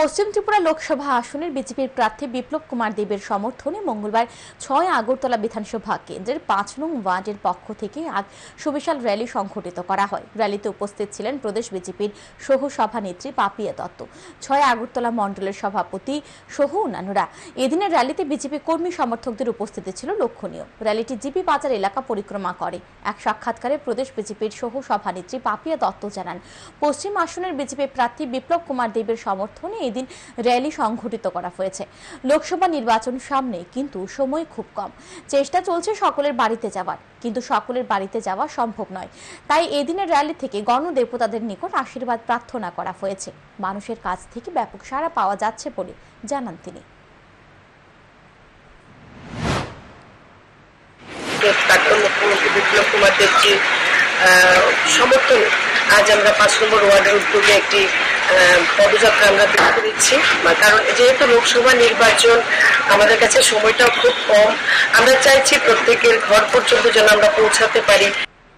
পশ্চিম ত্রিপুরা লোকসভা আসনের বিজেপির প্রার্থী বিপ্লব কুমার দেবের সমর্থনে মঙ্গলবার ছয় আগরতলা বিধানসভা কেন্দ্রের পাঁচ নং ওয়ার্ডের পক্ষ থেকে আজ সুবিশাল র্যালি সংঘটিত করা হয়। র্যালিতে উপস্থিত ছিলেন প্রদেশ বিজেপির সহ সভানেত্রী পাপিয়া দত্ত, ছয় আগরতলা মণ্ডলের সভাপতি সহ অন্যান্যরা। এদিনের র্যালিতে বিজেপি কর্মী সমর্থকদের উপস্থিতি ছিল লক্ষণীয়। র্যালিটি জিপি বাজার এলাকা পরিক্রমা করে। এক সাক্ষাৎকারে প্রদেশ বিজেপির সহ সভানেত্রী পাপিয়া দত্ত জানান, পশ্চিম আসনের বিজেপি প্রার্থী বিপ্লব কুমার দেবের সমর্থনে এদিন র্যালি সংঘটিত করা হয়েছে। লোকসভা নির্বাচন সামনে কিন্তু সময় খুব কম। চেষ্টা চলছে সকলের বাড়িতে যাওয়ার, কিন্তু সকলের বাড়িতে যাওয়া সম্ভব নয়। তাই এদিনের র্যালি থেকে গণদেবতাদের নিকট আশীর্বাদ প্রার্থনা করা হয়েছে। মানুষের কাছ থেকে ব্যাপক সাড়া পাওয়া যাচ্ছে বলে জানান তিনি। সমর্থনে আজ আমরা পাঁচ নম্বর ওয়ার্ডের উদ্যোগে একটি পদযাত্রা আমরা দেখতে দিচ্ছি। কারণ যেহেতু লোকসভা নির্বাচন, আমাদের কাছে সময়টাও খুব কম, আমরা চাইছি প্রত্যেকের ঘর পর্যন্ত যেন আমরা পৌঁছাতে পারি।